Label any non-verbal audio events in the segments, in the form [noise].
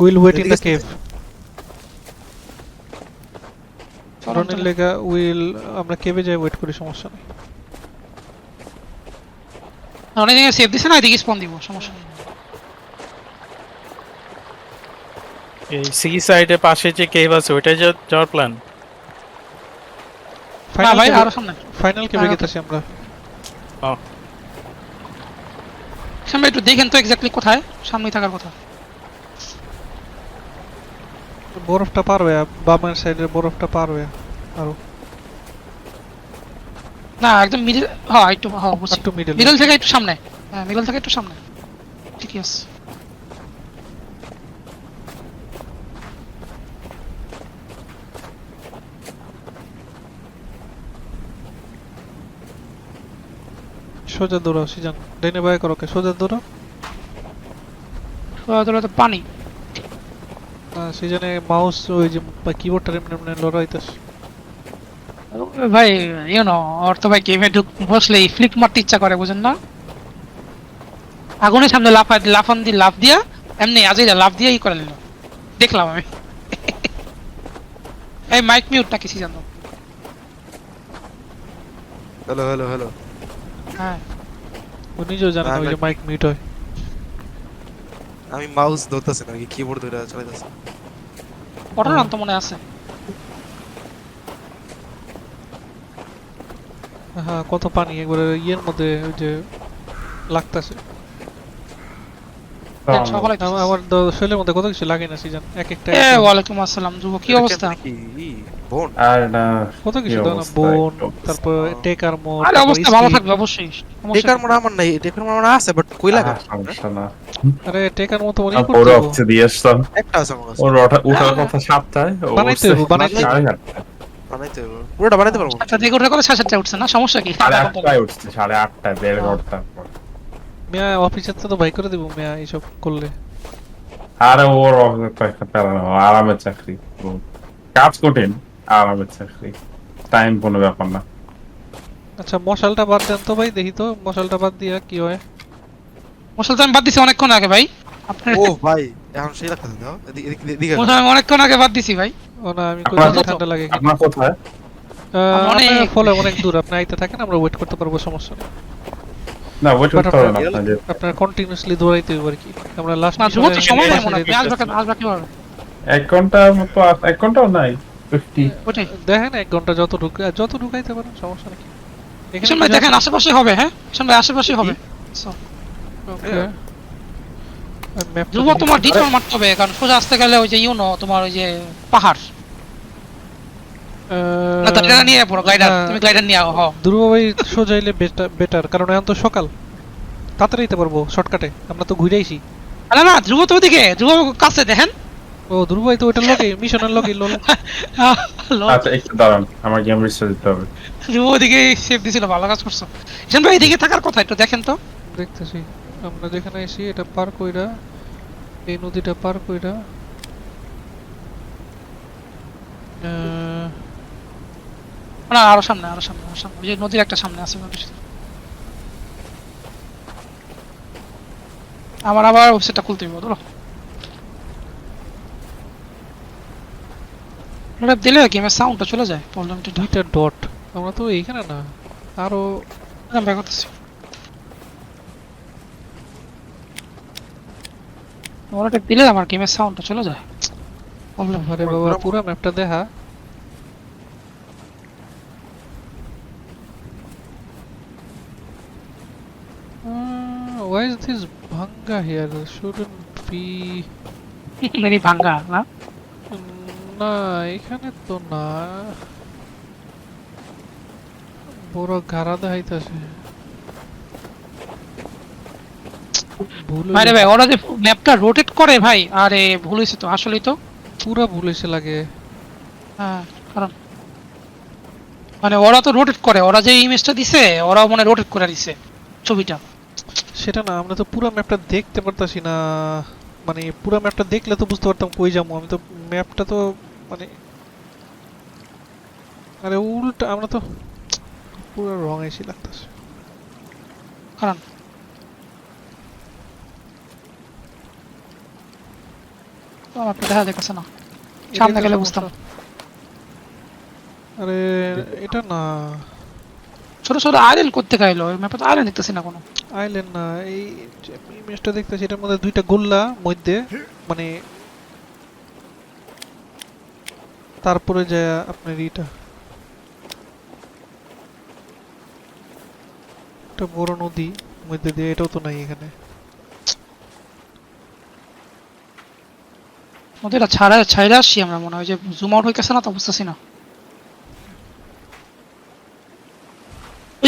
The এদিকে cave চলুন, রনের চলুন। লেগা উইল আমরা কেভে যাই ওয়েট করি সমস্যা নেই। অনেক জায়গায় সেভ দিছে না এদিকে স্পন দিব সমস্যা নেই। এই সি সাইডের পাশে যে কেভ আছে ওইটাই যাওয়ার প্ল্যান ফাইনাল ভাই আরও সামনে। ফাইনাল কেভে গেতেছি আমরা। সামনে একটু দেখেন তো এক্স্যাক্টলি কোথায় সামনেই থাকার কথা। বরফটা পারবে বামের সাইডের বরফটা পারবে আরও। না একদম মিডল হ্যাঁ একটু হ্যাঁ বুঝছি একটু মিডল মিডল থেকে একটু সামনে। হ্যাঁ মিডল থেকে একটু সামনে। ঠিকই আছে। সোজা দৌড়াও সিজন। ডাইনে বাই করো কে সোজা দৌড়াও। সোজা দৌড়ে তো সিজনে মাউস ওই যে কিবোর্ডটা এমনি এমনি লড়াইতেছে ভাই ইউ নো ওর তো ভাই গেমে ঢুক বসলেই ফ্লিক মারতে ইচ্ছা করে বুঝেন না? আগুনের সামনে লাফায় লাফান দিয়ে লাফ দিয়া এমনি আজই লাফ দিয়ে ই করে নিল। দেখলাম আমি। [laughs] এই মাইক মিউটটা কিছু জানো হ্যালো হ্যালো হ্যালো হ্যাঁ। ও নিজেও জানে না হ্যাঁ, ওই যে মাইক মিউট হয়। আমি মাউস ধরতেছি না কিবোর্ড ধরে চালাইতেছি। কটার তো মনে আছে। হ্যাঁ কত পানি একবারে ইয়ের মধ্যে ওই যে লাগতাছে। সকলে আমার- আমার দ- শরীরের মধ্যে কত কিছু লাগে না সিজন এক একটা এ ওয়ালাইকুম আসসালাম যুব কি অবস্থা? বোন। আর না কত কিছু দাও না বোন। তারপর টেকার মোড আরে অবস্থা ভালো থাকবে অবশ্যই। টেকার। মোড় আমার নাই টেকার মোড় আমার আছে বাট কই লাগা? আরে টেকার মতো আর করতে হবে। অফিসে দিয়ে আসতাম একটা আছে আমার কাছে। ওর কথা সাতটায় বানাইতে হইবো, বানাইতে। আটটায়। বানাইতে হবে পুরোটা বানাইতে পারব? আচ্ছা দেখে ওটা সাতটা উঠছে না সমস্যা কি? উঠছে সাড়ে আটটায় বের করতাম মিয়া অফিসের তো ভাই করে দিব মিয়া এইসব করলে। আরে ওর অফিসে তো একটা প্যারা না, আরামের চাকরি। কাজ কঠিন আরামের চাকরি। টাইম কোনো ব্যাপার না। আচ্ছা মশালটা বাদ দেন তো ভাই দেখি তো মশালটা বাদ দিয়া কি হয়। মশাল তো আমি বাদ দিছি অনেকক্ষণ আগে ভাই। আপনার ও ভাই এখন সেই লাগতেছে দাও এদিকে এদিকে মশাল আমি অনেকক্ষণ আগে বাদ দিছি ভাই। ও না আমি কই ঠান্ডা লাগে আপনার কোথায়? অনেক- ফলে অনেক দূর আপনি আইতে থাকেন আমরা ওয়েট করতে পারব সমস্যা নেই। না ওয়েট করতে হবে না আপনাদের আপনার কন্টিনিউয়াসলি দৌড়াইতে হবে আর কি। আমরা লাস্ট না যুব সময় নেই মনে হয়। আসবে কেন? আসবে কীভাবে? এক ঘণ্টা মতো আস- ঘন্টাও নাই। ফিফটি ওটাই। দেখেন এক ঘণ্টা যত ঢুক যত ঢুকাইতে পারেন সমস্যা ভাই দেখেন আশেপাশে হবে হ্যাঁ? ভাই আশেপাশে হবে। যুব তোমার ডিটোর মারতে হবে কারণ সোজা আসতে গেলে ওই যে ইউনো তোমার ওই যে পাহাড়। না এটা নিয়ে পড়ো গ্লাইডার তুমি গ্লাইডার নিয়ে আও হ্যাঁ ধ্রুব ভাই সোজাইলে বেটার কারণ এখন তো সকাল। তাড়াতাড়ি যেতে পারব শর্টকাটে আমরা তো ঘুরেইছি না না ধ্রুব তো ওদিকে ধ্রুব কাছে দেখেন। ও ধ্রুব ভাই তো ওইটার লগে মিশনের লগে [laughs] লোল। আচ্ছা একটু দাঁড়ান আমার গেম রিস্টার দিতে হবে। ধ্রুব ওদিকে সেভ দিছিল ভালো কাজ করছ। কিষান ভাই এদিকে থাকার কথা একটু দেখেন তো। দেখতেছি আমরা যেখানে এসি এটা পার কইরা এই নদীটা পার কইরা আহ, না আরও সামনে আরও সামনে আরও সামনে। ওই যে নদীর একটা সামনে আছে আমার আবার ওয়েবসাইটটা খুলতে হবে ধরো ওটা দিলে গেমের সাউন্ডটা চলে যায়? প্রবলেমটা দুইটা ডট আমরা তো এইখানে না আরও বের করতেছি ওটা দিলে আমার গেমের সাউন্ডটা চলে যায়? প্রবলেম আরে বাবা পুরো ম্যাপটা দেখা। Here? Shouldn't be. মেরি ভাঙ্গা না না এখানে তো না বড় গাড়া দেখাইতেছে। আরে ভাই ওরা যে ম্যাপটা রোটেট করে ভাই আরে ভুল হয়েছে তো আসলেই তো পুরা ভুল এসে লাগে হ্যাঁ কারণ মানে ওরা তো রোটেট করে ওরা যে ইমেজটা দিছে ওরাও মানে রোটেট করে দিছে ছবিটা সেটা না আমরা তো পুরো ম্যাপটা দেখতে পারতাছি না। মানে পুরো ম্যাপটা দেখলে তো বুঝতে পারতাম কই যাব। আমি তো ম্যাপটা তো মানে আরে উল্টা আমরা তো পুরো রং এসে লাগতেছে। কারণ? আমার তো দেখা যাচ্ছে না। সামনে গেলে বুঝতাম। আরে এটা না। ছোট ছোট আইল্যান্ড করতে গাইলো ওই ম্যাপে তো আইল্যান্ড দেখতেছি না কোনো। আইল্যান্ড না এই ইমেজটা দেখতেছি এটার মধ্যে দুইটা গোল্লা মধ্যে মানে তারপরে যে আপনার ইটা একটা বড় নদী মধ্যে দিয়ে এটাও তো নাই এখানে। নদীটা ছাড়া ছাইরা আসছি আমরা মনে হয় যে জুম আউট হইতেছে না তো বুঝতেছি না।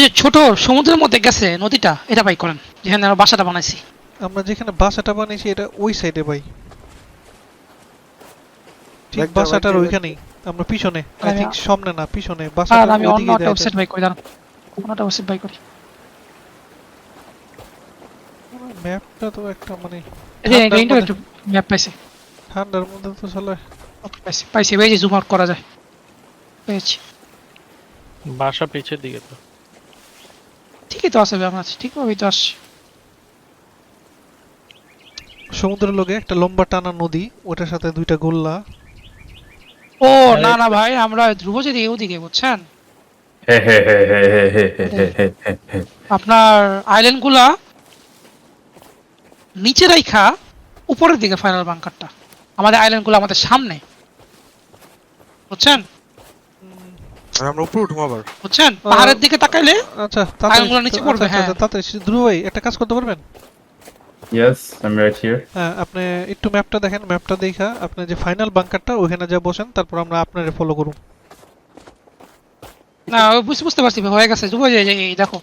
যে ছোট সমুদ্রের মধ্যে গেছে নদীটা এটা বাই করেন যেখানে আমরা বাসাটা বানাইছি। আমরা যেখানে বাসাটা বানিয়েছি এটা ওই সাইডে ভাই। ঠিক বাসাটার ওইখানেই আমরা পিছনে আই থিংক সামনে না পিছনে বাসাটা আমি অন্য একটা ওয়েবসাইট বাই করি দাঁড়ান। অন্য একটা ওয়েবসাইট বাই করি। ম্যাপটা তো একটা মানে এই যে ঠান্ডার ইন্টারনেট মধ্যে- ম্যাপ পাইছি। ঠান্ডার মধ্যে তো চলে। পাইছি পাইছি এই যে জুম আউট করা যায়। পেয়েছি। বাসা পিছের দিকে তো। ঠিকই তো আছে ব্যাপার আছে ঠিকভাবেই তো আসছে। সমুদ্রের লোকে একটা লম্বা টানা নদী ওটার সাথে দুইটা গোল্লা। ও না না ভাই আমরা ধ্রুবজ্যোতি ওদিকে বুঝছেন? আপনার আইল্যান্ডগুলা নিচে রাইখা উপরের দিকে ফাইনাল বাংকারটা আমাদের আইল্যান্ডগুলো আমাদের সামনে। বুঝছেন? আর আমরা উপরে উঠবো আবার বুঝছেন পাহাড়ের দিকে তাকাইলে আচ্ছা তাড়াতাড়ি আঙুলগুলো নিচে আচ্ছা, পড়বে, আচ্ছা, হ্যাঁ। তাড়াতাড়ি ধ্রুব ভাই একটা কাজ করতে পারবেন Yes, I'm right here. হ্যাঁ আপনি একটু ম্যাপটা দেখেন ম্যাপটা দেখা আপনি যে ফাইনাল বাংকারটা ওখানে যা বসেন তারপর আমরা আপনারে ফলো করুন না বুঝতে বুঝতে পারছি হয়ে গেছে যুব যে এই- দেখো।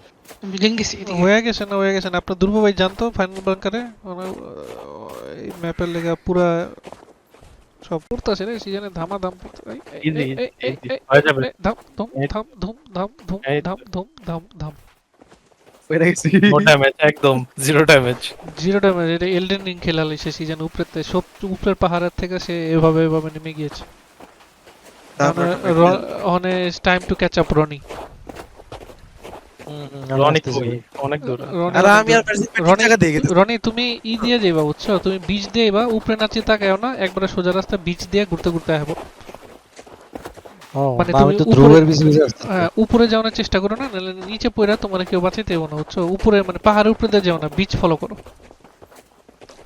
হয়ে গেছে না হয়ে গেছে না আপনার ধ্রুব ভাই জানতো ফাইনাল বাংকারে এই ম্যাপের লেগে পুরা সব পড়তেছে রে সিজনে ধামা ধাম হয়ে যাবে। ধাম ধুম ধাম ধুম ধাম ধুম এই- ধাম ধুম ধাম ধাম। গেছি নো ড্যামেজ একদম জিরো ড্যামেজ জিরো ড্যামেজ এটা এলডেন রিং খেলা সে সিজন উপরেতে। সব উপরের পাহাড়ের থেকে সে এভাবে এভাবে নেমে গিয়েছে। তারপর অনে time to catch up Rony অনেক কই, অনেক দূর। আর আমি আর রনি- টাকা দিয়ে রনি তুমি ই দিয়ে যাইবা বুঝছ? তুমি বিচ দিয়ে যাইবা উপরে নাচি তাকায়ও না একবারে সোজা রাস্তা বিচ দিয়ে ঘুরতে ঘুরতে আসব মানে তুমি তো ধ্রুবের পিছে পিছে হ্যাঁ, উপরে যাওয়ার চেষ্টা করো না নাহলে নিচে পড়ে তোমার কেউ বাঁচাইতে হবে না বুঝছ? উপরে মানে পাহাড়ের উপরে দিয়ে যাও না বিচ ফলো করো।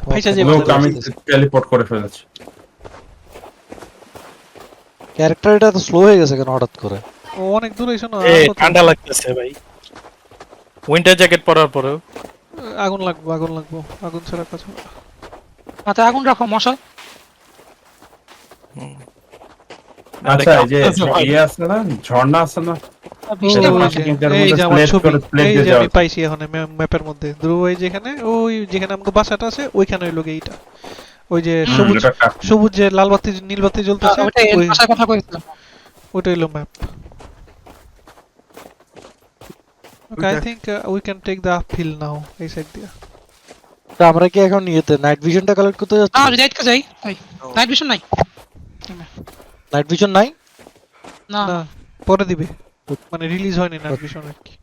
পয়সা যে আমি teleport করে ফেলেছি। ক্যারেক্টার এটা তো স্লো হয়ে গেছে কেন হঠাৎ করে? ও অনেক দূর এসো না এ আসো তো। ঠান্ডা লাগতেছে ভাই। উইন্টার জ্যাকেট পরার পরে আগুন লাগবো আগুন লাগবো আগুন ছাড়া কাজ মাথায় আচ্ছা, আগুন রাখো মশাই। আচ্ছা এই যে ইয়ে আছে না ঝর্ণা আছে না? পাইছি ম্যাপের মধ্যে। যেখানে ওই যেখানে বাসাটা আছে ওইখানে এইটা। ওই যে সবুজ সবুজ যে লাল বাতি নীল বাতি জ্বলতেছে ওইটাই হলো map Okay, I think uh, we can take the uphill now এই সাইড দিয়ে তা আমরা কি এখন ইয়েতে নাইট ভিশনটা কালেক্ট করতে যাচ্ছি? না যদি আজকে যাই নাইট ভিশন নাই। নাইট ভিশন নাই? না। না পরে দিবে। মানে রিলিজ হয়নি না ভীষণ আর কি।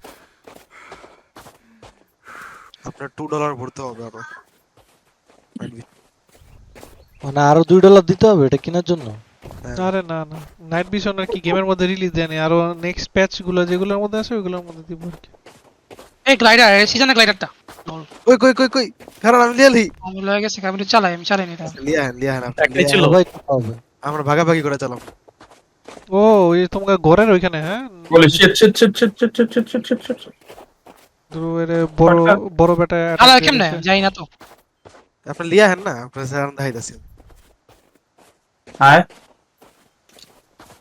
আপনার টু ডলার ভরতে হবে আরও। মানে আরও দুই ডলার দিতে হবে এটা কেনার জন্য। আরে না না। নাইট ভিশন আর কি গেমের মধ্যে রিলিজ দেয়নি। আরও নেক্সট প্যাচগুলো যেগুলোর মধ্যে আছে ওইগুলোর মধ্যে দিব আর কি। এই গ্লাইডার সিজনের গ্লাইডারটা কই কই কই কই? কারণ আমি লিয়ালি আমি লয়ে গেছে আমি চালাই আমি চালাই নি এটা। লিয়া হ্যাঁ লিয়া হ্যাঁ আপনি একটাই ছিল। হবে। আমরা ভাগাভাগি করে চালাম ও ওই যে তোমার ঘরের ওইখানে হ্যাঁ? বলে shit, shit, shit, shit, shit, shit, shit, shit, shit, shit. ধ্রুবের বড় বড় বেটা আলাদা কেমনে? যাই না তো। আপনি লিয়া হ্যান না? আপনার স্যার দেখাইতাছি আয়।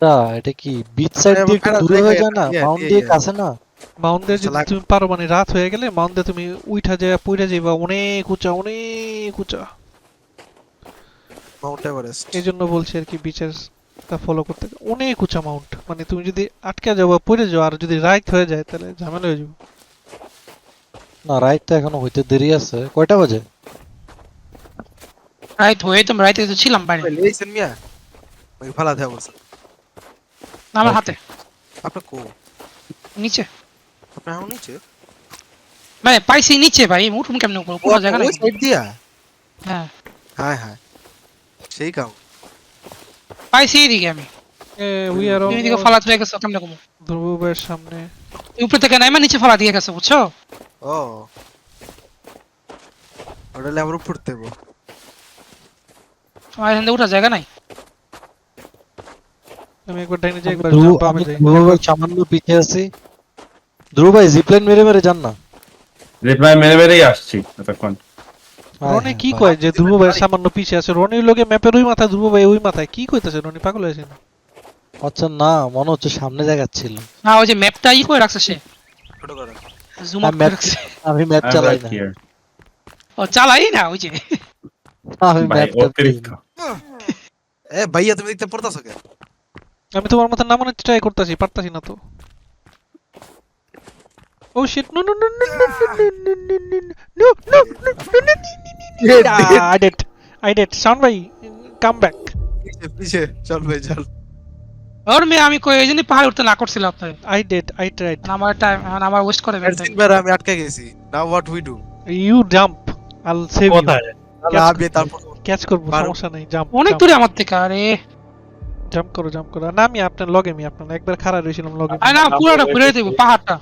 তা এটা কি বিচ সাইড দিয়ে একটু দূরে হয়ে যায় না? মাউন্ট ইয়ে, দিয়ে ইয়ে। কাছে না? মাউন্টে যদি তুমি পারো মানে রাত হয়ে গেলে মাউন্টে তুমি যায় পইরা যাইবা অনেক উঁচা অনেক উঁচা। মাউন্ট এভারেস্ট এই জন্য বলছি আর কি বিচের তা ফলো করতে। অনেক উঁচা মাউন্ট মানে তুমি যদি আটকে যাও বা পড়ে যাও আর যদি রাইট হয়ে যায় তাহলে ঝামেলা হয়ে যাবে। না রাইট তো এখনও হইতে দেরি আছে। কয়টা বাজে? রাইট হয়ে তো রাইতে তো ছিলাম বাইরে লিয়েছেন মিয়া ওই বলছেন না, আমার হাতে। আপনার কো? নিচে। আপনার এখন নিচে? মানে পাইছি নিচে ভাই উঠুন কেমনে উপরে পুরো জায়গা নাই। সাইড দিয়া? হ্যাঁ। হায় হায়। সেই কাম। পাইছি এইদিকে আমি। উই আর তুমি এদিকে ফালা দিয়ে গেছো কেমনে কমু? ধ্রুব ভাইয়ের সামনে। তুমি উপরে থেকে নাইমা নিচে ফালা দিয়ে গেছো বুঝছ? ও। ওটা আমার উপর দেবো। আমার এখান উঠার জায়গা নাই? আমি একবার ডাইনে যাই একবার ধ্রুব আমি যাই। ধ্রুব ভাই সামান্য পিছিয়ে আছি। ধ্রুব ভাই জিপলাইন মেরে মেরে যান না। রিপ্লাই মেরে মেরেই আসছি এতক্ষণ। রনি কি কয় যে ধ্রুব ভাই সামান্য পিছে আছে? রনির লোকে ম্যাপের ওই মাথায় ধ্রুব ভাই ওই মাথায়। কি কইতাছে রনি? পাগল হয়েছে না? আচ্ছা না মনে হচ্ছে সামনে জায়গা ছিল না ওই যে ম্যাপটা ই করে রাখছে সে। ছোট করে। জুম আমি রাখছে। ম্যাপ চালাই না। ও চালাই না ওই যে। আমি ম্যাপ অতিরিক্ত। এ ভাইয়া তুমি দেখতে পড়তাছো কে আমি তোমার মতো নামানোর ট্রাই করতেছি পারতাছি না তো ও shit no no no no no no no no I did I did sound ভাই কাম ব্যাক পিছে চল ভাই চল ওর মেয়ে আমি কই এই জন্য পাহাড় উঠতে না করছিলাম আপনার আই ডিড আই ট্রাইড আমার টাইম এখন আমার ওয়েস্ট করে ফেলতে তিনবার আমি আটকে গেছি now what we do you jump I'll save you কোথায় ক্যাচ করব সমস্যা নাই জাম্প অনেক দূরে আমার থেকে আরে জাম্প করো জাম্প করো। না আমি আপনার লগে মি আপনার একবার খাড়া রইছিলাম লগে আরে না পুরোটা ঘুরে দেব পাহাড়টা।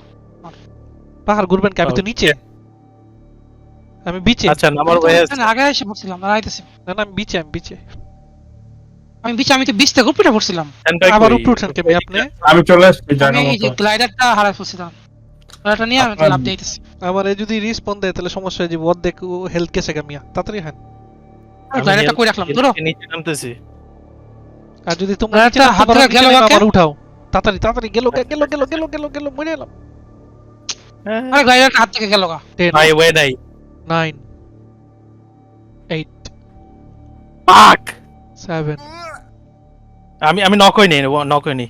পাহাড় ঘুরবেন কি? আমি তো নিচে। আমি বিচে আচ্ছা নামার ভাই আছে না, আগে এসে পড়ছিলাম না আইতেছি। না না আমি বিচে আমি বিচে আমি বিচে আমি তো বিচ থেকে উপরে পড়ছিলাম। আবার উপরে উঠেন কেমনি আপনি? আমি চলে আসছি আমি এই যে গ্লাইডারটা হারাই ফেলছিলাম গ্লাইডারটা নিয়ে আমি তো লাভ দিতেছি আমার এ যদি রিসপন্ড দেয় তাহলে সমস্যা হয়ে যাবে। অর্ধেক হেলথ গেছে গামিয়া তাড়াতাড়ি হ্যাঁ গ্লাইডারটা কই রাখলাম? ধরো। নিচে নামতেছি। আর যদি তোমরা একটা হাত ধরে গেল? আবার উঠাও। তাড়াতাড়ি তাড়াতাড়ি গেল গেল গেল গেল গেল গেল মরে এলাম। আরে গ্লাইডারটা হাত থেকে গেল গা। ভাই ওয়ে নাই। নাইন এইট পাক সেভেন আমি আমি নক হইনি নক হইনি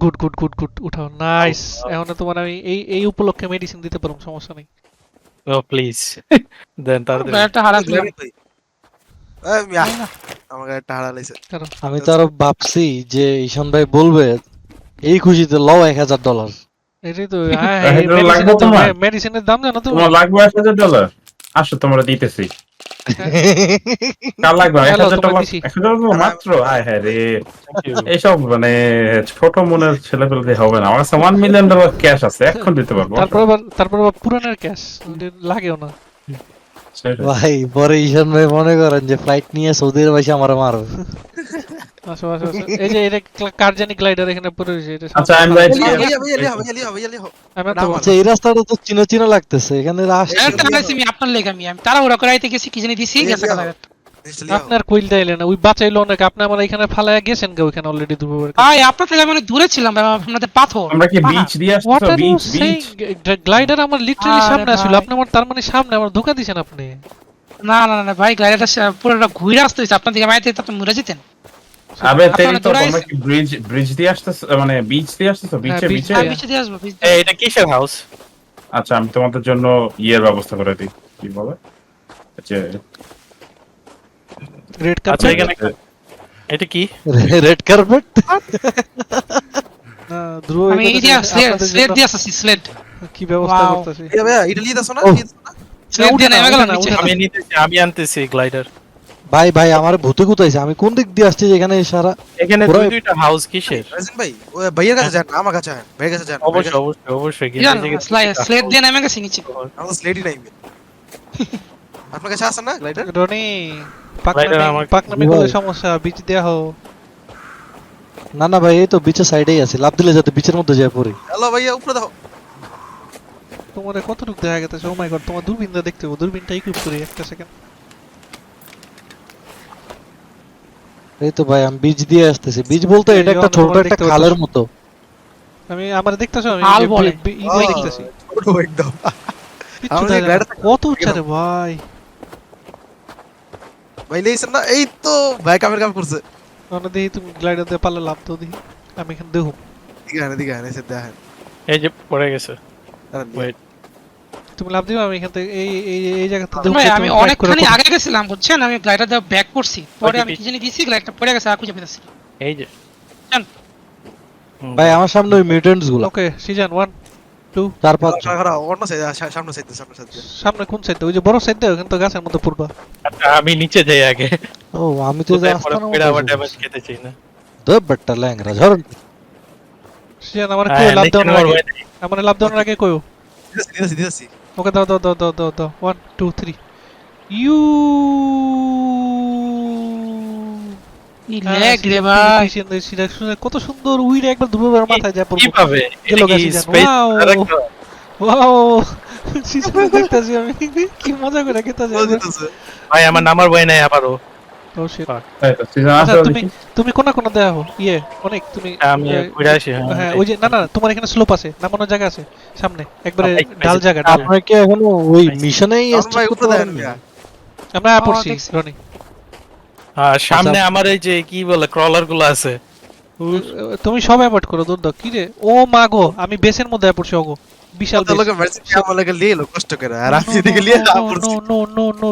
গুড গুড গুড গুড উঠাও। নাইস এখন তোমার আমি এই এই উপলক্ষে মেডিসিন দিতে পারব সমস্যা নেই। ও প্লিজ দেন তাড়াতাড়ি। গ্লাইডারটা হারা দিলাম এই মিয়া আমার একটা হারা লাইছে। আমি তো আরও ভাবছি যে ঈশান ভাই বলবে এই খুশিতে লও এক হাজার ডলার এটাই তো? [laughs] মেডিসিনের দাম জানো তো তোমার লাগবে এক হাজার ডলার আসো তোমরা দিতেছি। কার লাগবে? এক হাজার ডলার এক হাজার ডলার মাত্র? আয় হ্যাঁ রে। এইসব মানে ছোট মনের ছেলে পেলে হবে না। আমার কাছে ওয়ান মিলিয়ন ডলার ক্যাশ আছে এখন দিতে পারব। তারপর আবার তারপর আবার পুরানের ক্যাশ লাগেও না। ভাই পরে ঈশান ভাই মনে করেন যে ফ্লাইট নিয়ে সৌদির আমার মারবে। আসো আসো আসো। এই যে এটা কার জানি গ্লাইডার এখানে পড়ে রয়েছে এটা আচ্ছা আমি আচ্ছা এই রাস্তাটা তো চিনা চিনা লাগতেছে। এখানে আপনার লেখা আমি আমি তারা ওরা করে আইতে গেছি কি জানি দিছি গেছে আপনার কইলটা এলেন না ওই বাঁচাইলো অনেক। আপনি আমার এখানে ফালায় গেছেন গা ওইখানে অলরেডি দুপুর ভাই আপনার থেকে আমি দূরে ছিলাম ভাই আপনাদের পাথর। আমরা কি বিচ দিয়ে ইউ বিচ বিচ গ্লাইডার আমার লিটারালি সামনে আসছিল ভাই। আপনি আমার তার মানে সামনে আমার ধোকা দিছেন আপনি। না না না ভাই গ্লাইডারটা পুরোটা ঘুরে আসতে আপনার দিকে মাইতে তো আপনি মরে যেতেন। আবে তেরি তো। আমরা কি ব্রিজ ব্রিজ দিয়ে আসতেছো? মানে বিচ দিয়ে আসতেছো? বিচে beach বিচে দিয়ে। আমি পিছে দিয়ে আসব এই, এটা কিসের হাউস আচ্ছা আমি তোমাদের জন্য ইয়ের ব্যবস্থা করে দিই। কি বলে? যে রেড আচ্ছা কার্পেট এটা কি? [laughs] রেড কার্পেট [laughs] ধ্রুব আমি এই দিয়া দিয়ে স্লেড কি ব্যবস্থা করতেছি? এটা লিয়ে দাও না দিয়ে নেমে না, আমি নিতেছি আমি আনতেছি গ্লাইডার ভাই ভাই আমার ভূতে আমি কোন দিক দিয়ে আসছি সারা এখানে দুই দুইটা হাউস কিসের? রাজন ভাই ওই ভাইয়ার কাছে যান আমার কাছে যান ভাইয়ের কাছে যান। অবশ্যই অবশ্যই অবশ্যই কিন্তু জান এই দিয়ে নেমে গেছি নিচে। আমাদের স্লেটই নাই। আপনার কাছে আছে না গ্লাইডার রনি পাকনামি। করলে সমস্যা বিচ দেয়া হো না না ভাই এই তো বিচের সাইডেই আছে। লাভ দিলে যাতে বিচের মধ্যে যায় পড়ি। হ্যালো ভাইয়া উপরে দাও। তোমার কতটুকু দেখা গেছে? ও মাই গড তোমার দূরবীনটা দেখতে হবে। দূরবীনটা ইকুইপ করি একটা সেকেন্ড এই তো ভাই আমি বীজ দিয়ে আসতেছি। বীজ বলতে এটা একটা ছোট একটা খালের মতো। আমি আমার দেখতেছো? আমি হাল বলে। ইজি দেখতেছি। [laughs] ছোট একদম। কত উচ্চা রে ভাই। ভাই লিয়েছেন না। এই তো ভাই কামের কাম করছে। মানে দেখি তুমি গ্লাইডার দিয়ে পারলে লাভ তো দেখি আমি এখানে দেখুম দিকে আনে দিকে আনে এসে দেখেন। এই যে পড়ে গেছে। তুমি লাভ দিবে আমি এখান থেকে এই এই এই জায়গা থেকে আমি অনেকখানি আগে গেছিলাম বুঝছেন? আমি গ্লাইডার দিয়ে ব্যাক করছি। পরে আমি। কি জানি দিছি গ্লাইডারটা পড়ে গেছে আর খুঁজে পেতেছি এই যে। ভাই আমার সামনে ওই মিউটেন্টসগুলো। ওকে সিজন খেতে চাই না। তো বট্টা ল্যাংরা লাভ দাও লাভ দাও আগে ওকে দাও দাও দাও দাও দাও 1 2 3 ইউ রে ভাই। কত সুন্দর উইরে একবার দুবার মাথায় যায় পড়ব। কীভাবে? গেল গেছে স্পেস Wow! আরেকটা। ওয়াও সিজনে দেখতাছি আমি। কি মজা করে খেতাছি ভাই আমার নামার ভয় নাই আবারও। ও শিট তাই তো সিজন আচ্ছা আসলে তুমি তুমি কোনা কোনা দেখো ইয়ে অনেক তুমি আমি হ্যাঁ হ্যাঁ ওই যে না না তোমার এখানে স্লোপ আছে নামানোর জায়গা আছে সামনে। একবারে। ডাল জায়গা আপনার কি এখনও ওই মিশনেই। আমরা পড়ছি রনি হ্যাঁ সামনে আমার এই যে কি বলে ক্রলারগুলো আছে। তুমি সব অ্যাভয়েড করো দূর দাও। কি রে ও মা গো আমি বেসের মধ্যে পড়ছি ওগো বিশাল কত লোকে মারছে আমার লাগে লিয়ে এলো কষ্ট করে। আর আমি এদিকে লিয়ে নো নো নো নো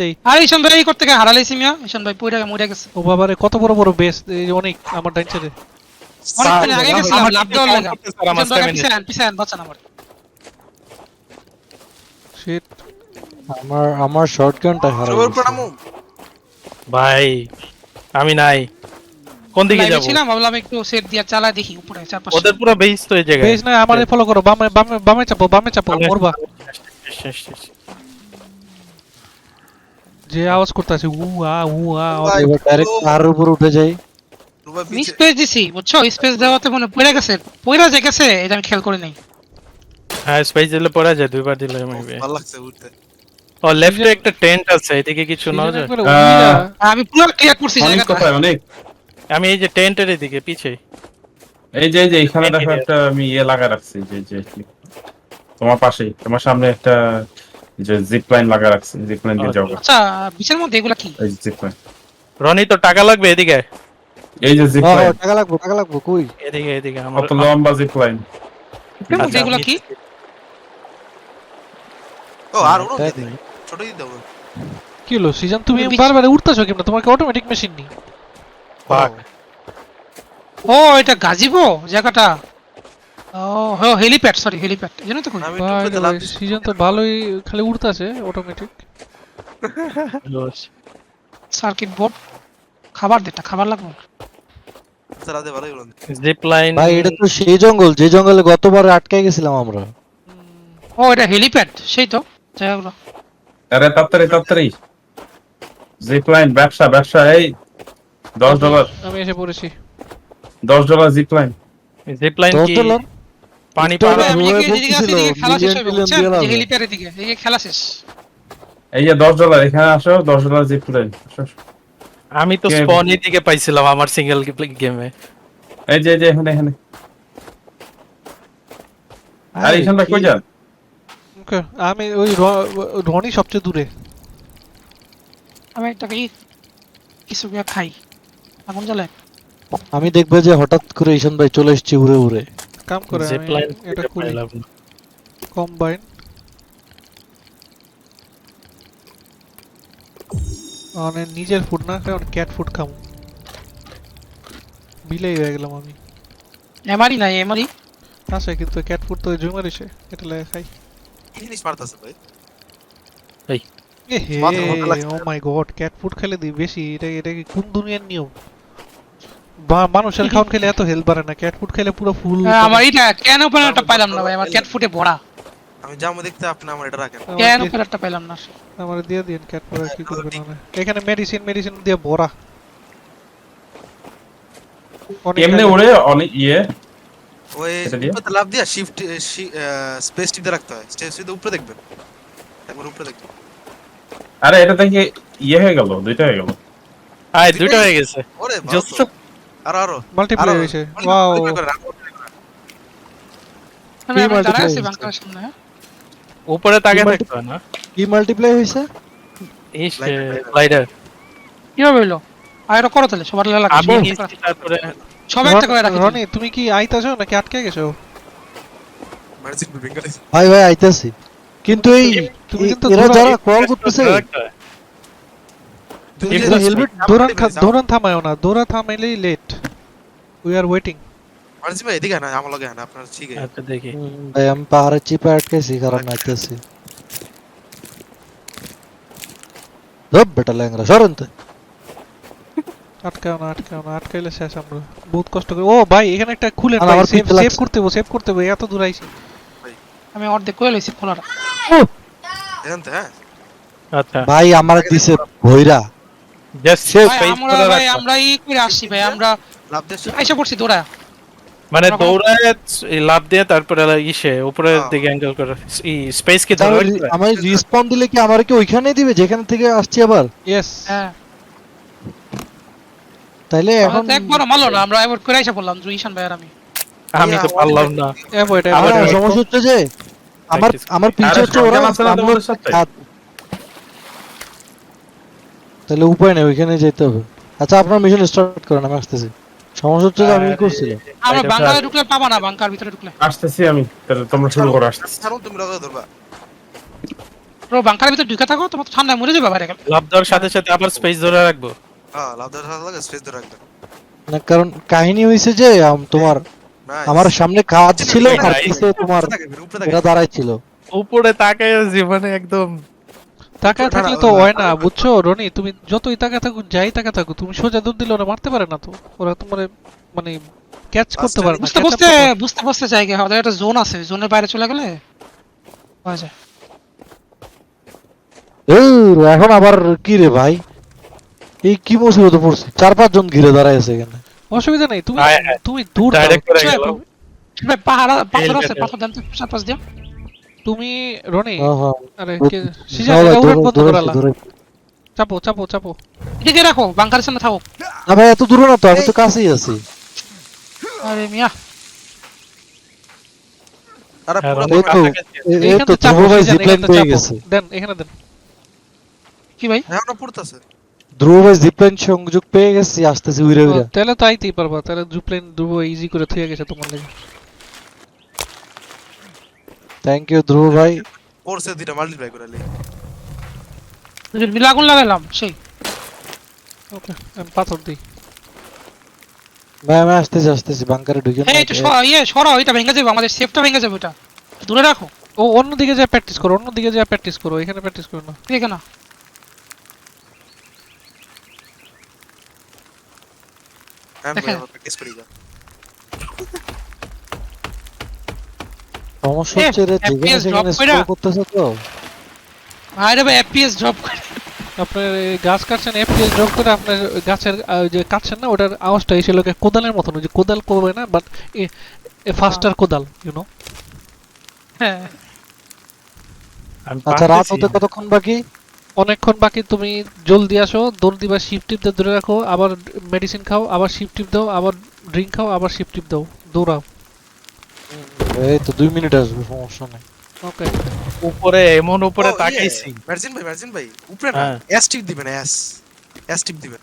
যাই। আর ঈশান ভাই করতে গিয়ে হারালাইছি মিয়া। ঈশান ভাই পয়রা মরে গেছে। ও বাবারে কত বড় বড় বেস। অনেক আমার ডাইন আগে গেছিলাম আমার লাভ দেওয়ার লাগা। আমার পিছান পিছান বাঁচান আমার। শিট আমার আমার শর্টগানটা হারাই সবার গেছে। প্রণামু ভাই আমি নাই। কোন দিকে যাব? ছিলাম ভাবলাম একটু সেট দিয়া চালা দেখি উপরে চারপাশে। ওদের পুরো বেস তো এই জায়গায়। বেস না আমারে ফলো করো বামে বামে বামে চাপো বামে চাপো মরবা। যে আওয়াজ করতেছে উ আ উ আ। এবার ডাইরেক্ট পাহাড়ের উপর উঠে যাই স্পেস দিছি বুঝছ? স্পেস দেওয়াতে মনে পয়রা গেছে পয়রা যে গেছে এটা আমি খেয়াল করি নাই। হ্যাঁ স্পেস দিলে পড়া যায় দুইবার দিলে মেবি ভালো লাগছে উঠতে। ও লেফটে একটা টেন্ট আছে এদিকে কিছু না যায় আমি পুরো ক্লিয়ার করছি জায়গাটা। কোথায় অনেক। আমি এই যে টেন্টের এদিকে পিছে। এই যে এই যে এখানে দেখো একটা আমি ইয়ে লাগা রাখছি যে যে তোমার পাশেই তোমার সামনে একটা যে জিপ লাইন লাগা রাখছি জিপ লাইন দিয়ে যাও আচ্ছা বিশের মধ্যে এগুলা কি? এই জিপ লাইন রনি তো টাকা লাগবে এদিকে? এই যে জিপ লাইন টাকা লাগবো টাকা লাগবো কই? এদিকে এদিকে আমার কত লম্বা জিপ লাইন আচ্ছা, এগুলা কি? ও আর ওরও নি। দে ছোট কি হলো সিজন তুমি বারবার উঠতেছো কেমন? তোমার কি অটোমেটিক মেশিন নেই। ও এটা গাজিবো জায়গাটা। ও হো হেলিপ্যাড সরি হেলিপ্যাড জন্য তো। সিজন তো ভালোই খালি উঠতাছে অটোমেটিক সার্কিট বোর্ড খাবার দেটা খাবার লাগবে তারা দে ভালোই বলেন জিপ লাইন ভাই এটা তো সেই জঙ্গল যে জঙ্গলে গতবার আটকে গেছিলাম আমরা। ও এটা হেলিপ্যাড সেই তো জায়গাগুলো আরে তাড়াতাড়ি তাড়াতাড়ি। জিপ লাইন ব্যবসা ব্যবসা এই দশ ডলার। আমি এসে পড়েছি। দশ dollar zip line zip line কি? ডলার? পানি আমি এদিকে এদিকে খেলা শেষ হবে বুঝছেন? দিয়ে লাভ যে এদিকে খেলা শেষ। এই যে দশ ডলার এখানে আসো দশ ডলার জিপ লাইন। আমি তো স্পন দিকে পাইছিলাম আমার সিঙ্গেল গেমে এই যে এই যে এখানে এখানে। আর এখানটা কই যান? Okay, আমি ওই রনি সবচেয়ে দূরে। আমি একটা কি কিছু গিয়া খাই। আগুন জ্বালে? আমি দেখবে যে হঠাৎ করে ঈশান ভাই চলে এসেছি উড়ে উড়ে। কাম করে এটা করি কম্বাইন মানে নিজের ফুড না কারণ ক্যাট ফুড খাব। বিলেই হয়ে গেলাম আমি। এমারি নাই এমারি? আছে কিন্তু ক্যাট ফুড তো জুমার এসে এটা লাগে খাই। কি জিনিস মারতাছে ভাই। এ হে মাথার মধ্যে লাগছে। Oh my god cat food খেলে দি বেশি এটা এটা কি কোন দুনিয়ার নিয়ম? মানুষের খাওয়ান খেলে এত হেলথ বাড়ে না ক্যাট ফুড খেলে পুরো ফুল আমার এটা কেন প্যানেলটা পাইলাম না ভাই আমার ক্যাট ফুটে ভরা। আমি যাব দেখতে আপনি আমার এটা রাখেন। কেন প্যানেলটা পাইলাম না। আমার দিয়ে দিন ক্যাট ফুড কি করবেন না এখানে মেডিসিন মেডিসিন দিয়ে ভরা। এমনি উড়ে অনেক ইয়ে। ওই উপরে লাভ দিয়া শিফট স্পেস টিপতে রাখতে হয়। স্পেস টিপতে উপরে দেখবেন একবার উপরে দেখবেন আরে এটা থেকে ইয়ে হয়ে গেল দুইটা হয়ে গেল। আয় দুইটা হয়ে গেছে। ওরে তো। আরও আরও। মাল্টিপ্লাই হয়েছে। ওয়াও সামনে হ্যাঁ? উপরে তাকে কি থাকতো না। কি মাল্টিপ্লাই হয়েছে? slider. স্লাইডার কীভাবে হইল আর করো তাহলে সবার লাগা আমি তারপরে সব একটা করে রাখি রনি তুমি কি আইতাছো নাকি আটকে গেছো? দিছি। ভাই ভাই আইতাছি। কিন্তু এই তুমি কিন্তু এরা যারা কল করতেছে হেলমেট দৌড়ান দৌড়ান থামায়ও না। দৌড়া থামাইলেই let we are waiting Mansi ভাই এদিকে না আমার লগে না আপনার ঠিক আছে। আচ্ছা দেখি। ভাই আমি পাহাড়ের চিপে আটকেছি কারণ আইতাছি। ধপ বেটা ল্যাংরা আটকাও না আটকাও না আটকাইলে শেষ আমরা। বহুত কষ্ট করে ও ভাই এখানে একটা খুলে ভাই সেভ সেভ করতে হবে সেভ করতে হবে এত দূর আইছি আমি অর্ধেক করে লইছি খোলাটা দেখেন তো আচ্ছা। ভাই আমার দিছে ভৈরা। জাস্ট ভাই আমরা ভাই আমরা ই করে আসছি ভাই আমরা লাভ দিয়ে আইসা পড়ছি দৌড়া মানে দৌড়ায় লাভ দিয়ে তারপরে ইসে। দিকে অ্যাঙ্গেল করে। ই স্পেস কি ধরে রিসপন্ড দিলে কি আমার কি ওইখানে দিবে যেখান থেকে আসছি আবার? ইয়েস হ্যাঁ। তাইলে এখন এখন একবারও মারলো না আমরা এবার করে আইসা বললাম ঈশান ভাই আর আমি। আমি তো পারলাম না। অ্যাভয়েড আমার আমার- সমস্যা হচ্ছে যে আমার আমার পিছে হচ্ছে ওরা তোমাদের সাথে? তাহলে উপায় নেই ওইখানে যেতে হবে। আচ্ছা আপনার মিশন স্টার্ট করেন আমি আসতেছি। সমস্যা হচ্ছে যে আমি কি করছিলাম। আমরা এটা বাংকারে ঢুকলে পাবা না বাংকার ভিতরে ঢুকলে। আসতেছি আমি তাহলে তোমরা শুরু করো আসতেছি। ছাড়ুন তুমি লগা ধরবা ব্রো বাংকারের ভিতরে ঢুকে থাকো তোমার তো ঠান্ডায় মরে যাবে বাইরে লাভ দেওয়ার সাথে সাথে আবার স্পেস ধরে রাখব। হ্যাঁ লাভ দেওয়ার লাগে স্পেস ধরে রাখবেন না কারণ কাহিনী হয়েছে যে তোমার আমার সামনে কাজ ছিল আর পিছে তোমার। এরা দাঁড়াই ছিল। উপরে তাকায় জীবনে একদম। তাকায় থাকলে তো হয় না। বুঝছ রনি? তুমি যতই তাকায় থাকো যাই তাকায় থাকো তুমি সোজা দূর দিলে ওরা মারতে পারে না তো। ওরা তোমার মানে ক্যাচ করতে পারে না বুঝতে বুঝতে বুঝতে বুঝতে জায়গা আমাদের একটা জোন আছে জোনের বাইরে চলে গেলে? হয়ে যায়। এই, এখন আবার কি রে ভাই? এই কি মুসিবতে পড়ছে চার পাঁচ জন ঘিরে দাঁড়ায় আছে এখানে। অসুবিধা নেই তুমি। তুমি দূর পাহাড় পাথর আছে পাথর তুমি রনি হ্যাঁ, হ্যাঁ। আরে কে- বন্ধ করালা। চাপো চাপো চাপো। এদিকে রাখো বাংকারের সামনে থাকো না ভাই এত দূরে না তো আমি তো কাছেই আছি। আরে মিয়া। আরে হ্যাঁ, পুরো এই তো ধ্রুব ভাই জিপলাইন পেয়ে গেছে। দেন এখানে দেন। কি ভাই? হ্যাঁ ওটা পড়তেছে। ধ্রুব ভাই জিপলাইন সংযোগ পেয়ে গেছি আসতেছি উইরে উইরে। তাহলে তো আইতেই পারবা তাহলে জুপ্লেন দুবো ইজি করে থুয়ে গেছে তোমার লাগে। থ্যাংক ইউ ধ্রুব ভাই। পড়ছে দুইটা মাল্টিপ্লাই করে লাগাইলাম সেই। ওকে আমি পাথর দিই। ভাই আমি আসতেছি আসতেছি বাংকারে ঢুকে এই সরা- ইয়ে সরাও এটা ভেঙে যাবে আমাদের সেফটা ভেঙে যাবে ওটা। দূরে রাখো। ও অন্যদিকে যা প্র্যাকটিস করো অন্যদিকে যা প্র্যাকটিস করো এখানে প্র্যাকটিস করো না। দেখে না হ্যাঁ দেখেন। প্র্যাকটিস করি যা সমস্যা হচ্ছে রে যেখানে সেখানে drop করতেছে তো আরে ভাই এফপিএস ড্রপ করে আপনার গাছ কাটছেন এফপিএস ড্রপ করে আপনার গাছের যে কাটছেন না ওটার আওয়াজটা এসে লোকে কোদালের মতন যে কোদাল করবে না বাট এ ফাস্টার কোদাল ইউ নো হ্যাঁ আচ্ছা রাত হতে কতক্ষণ বাকি অনেকক্ষণ বাকি তুমি জলদি আসো দৌড় দিবা শিফট টিপ দিয়ে ধরে রাখো আবার মেডিসিন খাও আবার শিফট টিপ দাও আবার ড্রিঙ্ক খাও আবার শিফট টিপ দাও দৌড়াও। এই তো দুই মিনিট আসবে সমস্যা নেই। ওকে উপরে এমন উপরে ইয়ে, তাকাইছি। মার্জিন ভাই মার্জিন ভাই উপরে না হ্যাঁ। এস টিপ দিবেন এস এস টিপ দিবেন।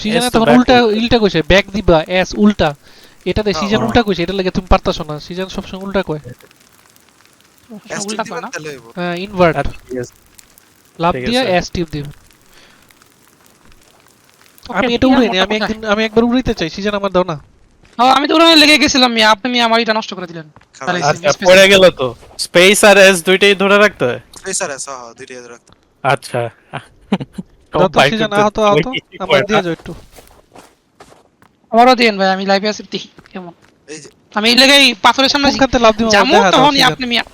সিজনে তখন উল্টা উল্টা কইছে ব্যাক দিবা এস উল্টা। এটাতে হ্যাঁ, সিজন হ্যাঁ। উল্টা কইছে এটা লাগে তুমি পারতাছো না। সিজন সবসময় উল্টা কয়। এস টিপ উল্টা দিবেন না? তাহলে হ্যাঁ ইনভার্ট। লাভ দিয়ে। এস টিপ দিবে। আমি এটা উড়াইনি আমি একদিন আমি একবার উড়াইতে চাই সিজন আমার দাও না। হ্যাঁ, আমি তো ওরা লেগে গেছিলাম মিয়া আপনি মিয়া আমার এটা নষ্ট করে দিলেন। আচ্ছা পড়ে গেল তো। স্পেস আর এস দুইটাই ধরে রাখতে হয়? স্পেসার এস হ্যাঁ দুইটাই ধরে রাখতে আচ্ছা। দাও সিজন আহত আহত আমার দিয়ে যাও একটু। আমারও দিন ভাই আমি লাইভে আছি দেখি কেমন আমি লেগে পাথরের সামনে লাভ দিও যেমন তখনই আপনি মিয়া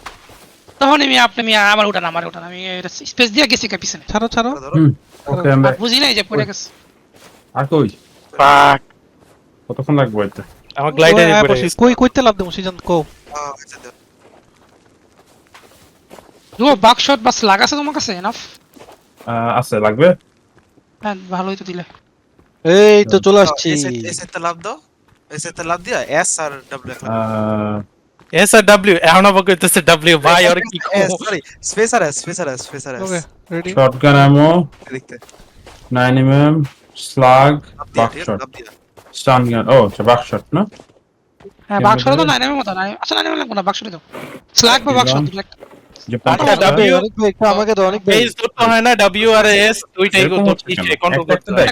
তখনই মিয়া আপনি মিয়া আমার উঠান আমার উঠান আমি স্পেস দিয়ে গেছি কা পিছনে। ছাড়ো ছাড়ো। ওকে আমরা বুঝি নাই যে পড়ে গেছে। আর কই? পাক কতক্ষণ লাগবে এটা আমার গ্লাইডারে পড়ে গেছে কই কইতে লাভ দেবো সিজন কও। হ্যাঁ আচ্ছা বাক শট বাস লাগাছে তোমার কাছে এনাফ আহ, আছে লাগবে? হ্যাঁ ভালোই তো দিলে। এই তো চলে আসছি। এসে লাভ দাও। এসে লাভ দিয়া S R W S R W এখন আবার কইতেছে ডাব্লিউ ভাই আর কি sorry spacer S spacer S spacer S okay ready shotgun ammo দেখতে 9 mm স্লাগ লাভ দিয়া বাক ঠিক আছে শট লাভ দিয়া স্টান গান ও আচ্ছা না হ্যাঁ কেমন বাক শট তো দিলে? নাই নামের মতো নাই আচ্ছা নাই লাগবো না বাক শট দাও। স্ল্যাগ বা বাক শট দিলাম। দুটো একটা। আমাকে দাও অনেক। স্পেস ধরতে হয় না ডাব্লিউ আর এস দুইটাই তো কেন? কন্ট্রোল একটা করতে হয়।